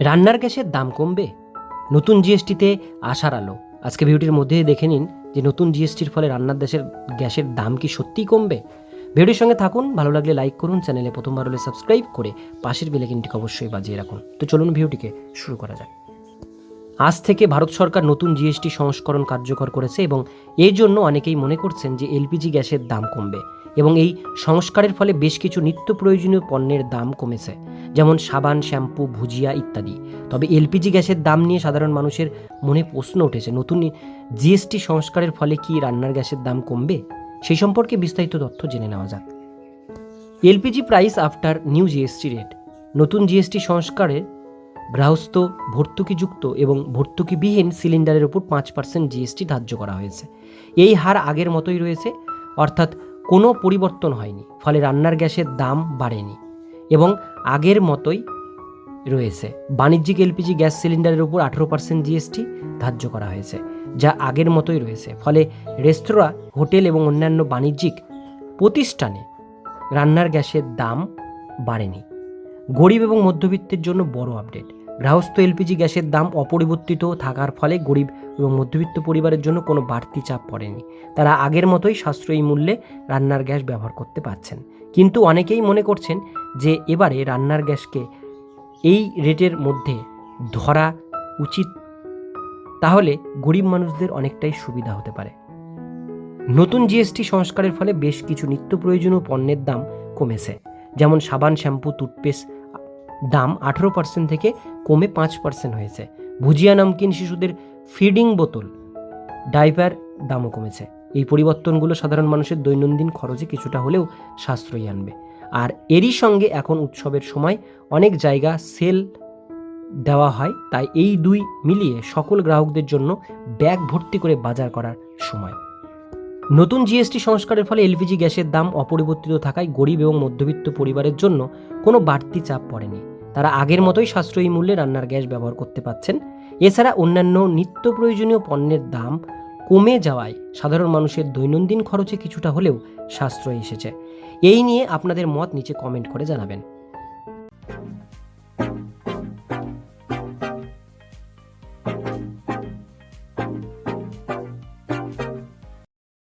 রান্নার গ্যাসের দাম কমবে। নতুন জিএসটিতে আসার আলো। আজকে ভিডিওটির মধ্যে দেখে নিন যে নতুন জিএসটির ফলে রান্নার দেশের গ্যাসের দাম কি সত্যিই কমবে। ভিডিওর সঙ্গে থাকুন, ভালো লাগলে লাইক করুন, চ্যানেলে প্রথমবার হলে সাবস্ক্রাইব করে পাশের বেলেকিনটিকে অবশ্যই বাজিয়ে রাখুন। তো চলুন ভিডিওটিকে শুরু করা যাক। আজ থেকে ভারত সরকার নতুন জিএসটি সংস্করণ কার্যকর করেছে এবং এই জন্য অনেকেই মনে করছেন যে এলপিজি গ্যাসের দাম কমবে। এবং এই সংস্কারের ফলে বেশ কিছু নিত্য প্রয়োজনীয় পণ্যের দাম কমেছে, যেমন সাবান, শ্যাম্পু, ভুজিয়া ইত্যাদি। তবে এলপিজি গ্যাসের দাম নিয়ে সাধারণ মানুষের মনে প্রশ্ন উঠেছে, নতুন জিএসটি সংস্কারের ফলে কি রান্নার গ্যাসের দাম কমবে? সেই সম্পর্কে বিস্তারিত তথ্য জেনে নেওয়া যাক। LPG price after new GST rate. নতুন জিএসটি সংস্কারে গৃহস্থ ভর্তুকিযুক্ত এবং ভর্তুকিবিহীন সিলিন্ডারের উপর পাঁচ পার্সেন্ট জিএসটি ধার্য করা হয়েছে। এই হার আগের মতোই রয়েছে, অর্থাৎ কোনো পরিবর্তন হয়নি, ফলে রান্নার গ্যাসের দাম বাড়েনি এবং আগের মতোই রয়েছে। বাণিজ্যিক এলপিজি গ্যাস সিলিন্ডারের উপর আঠেরো পার্সেন্ট জিএসটি ধার্য করা হয়েছে, যা আগের মতোই রয়েছে। ফলে রেস্তোরাঁ, হোটেল এবং অন্যান্য বাণিজ্যিক প্রতিষ্ঠানে রান্নার গ্যাসের দাম বাড়েনি। গরিব এবং মধ্যবিত্তের জন্য বড় আপডেট। গৃহস্থ এলপিজি গ্যাসের দাম অপরিবর্তিত থাকার ফলে গরিব এবং মধ্যবিত্ত পরিবারের জন্য কোনো বাড়তি চাপ পড়েনি। তারা আগের মতোই সাশ্রয়ী মূল্যে রান্নার গ্যাস ব্যবহার করতে পারছেন। কিন্তু অনেকেই মনে করছেন যে এবারে রান্নার গ্যাসকে এই রেটের মধ্যে ধরা উচিত, তাহলে গরিব মানুষদের অনেকটাই সুবিধা হতে পারে। নতুন জিএসটি সংস্কারের ফলে বেশ কিছু নিত্য প্রয়োজনীয় পণ্যের দাম কমেছে, যেমন সাবান, শ্যাম্পু, টুথপেস্ট দাম আঠেরো পার্সেন্ট থেকে কমে পাঁচ পার্সেন্ট হয়েছে। ভুজিয়া নামকিন শিশুদের ফিডিং বোতল ডাইপার দামও কমেছে। এই পরিবর্তনগুলো সাধারণ মানুষের দৈনন্দিন খরচে কিছুটা হলেও সাশ্রয়ী আনবে। আর এরই সঙ্গে এখন উৎসবের সময় অনেক জায়গা সেল দেওয়া হয়, তাই এই দুই মিলিয়ে সকল গ্রাহকদের জন্য ব্যাগ ভর্তি করে বাজার করার সময়। নতুন জিএসটি সংস্কারের ফলে এলপিজি গ্যাসের দাম অপরিবর্তিত থাকায় গরিব এবং মধ্যবিত্ত পরিবারের জন্য কোনো বাড়তি চাপ পড়েনি। তারা আগের মতোই সাশ্রয়ী মূল্যে রান্নার গ্যাস ব্যবহার করতে পাচ্ছেন এছাড়া অন্যান্য নিত্য প্রয়োজনীয় পণ্যের দাম কমে যাওয়ায় সাধারণ মানুষের দৈনন্দিন খরচে কিছুটা হলেও সাশ্রয় এসেছে এই নিয়ে আপনাদের মত নিচে কমেন্ট করে জানাবেন